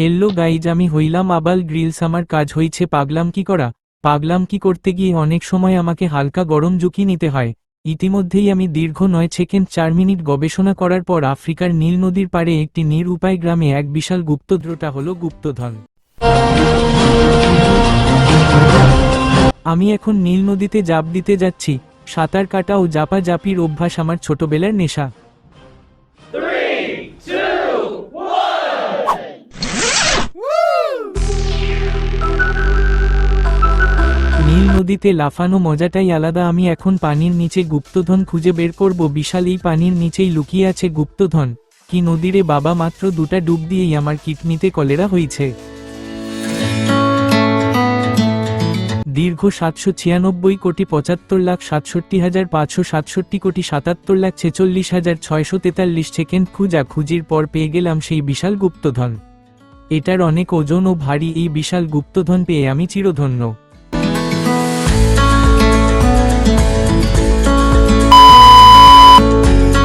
Hello guys, আমি হইলাম আবাল গ্রিলস। আমার কাজ হইছে পাগলাম কি করা? পাগলাম কি করতে গিয়ে অনেক সময় আমাকে হালকা গরম ঝুঁকি নিতে হয়। ইতিমধ্যেই আমি দীর্ঘ নয় সেকেন্ড চার মিনিট গবেষণা করার পর আফ্রিকার নীল নদীর পাড়ে একটি নিরুপায় গ্রামে এক বিশাল গুপ্তদ্রটা হল গুপ্তধন। আমি এখন নীল নদীতে জাপ দিতে যাচ্ছি। সাঁতার কাটা ও জাপা জাপির অভ্যাস আমার ছোটবেলার নেশা। নদীতে লাফানো মজাটাই আলাদা। আমি এখন পানির নিচে গুপ্তধন খুঁজে বের করব। বিশাল এই পানির নিচেই লুকিয়ে আছে গুপ্তধন। কি নদীরে বাবা মাত্র দুটা ডুব দিয়েই আমার কিডনিতে কলেরা হয়েছে দীর্ঘ সাতশো ছিয়ানব্বই কোটি পঁচাত্তর লাখ সাতষট্টি হাজার পাঁচশো সাতষট্টি কোটি সাতাত্তর লাখ ছেচল্লিশ হাজার ছয়শো তেতাল্লিশ সেকেন্ড খুঁজা খুঁজির পর পেয়ে গেলাম সেই বিশাল গুপ্তধন। এটার অনেক ওজন ও ভারী। এই বিশাল গুপ্তধন পেয়ে আমি চিরধন্য।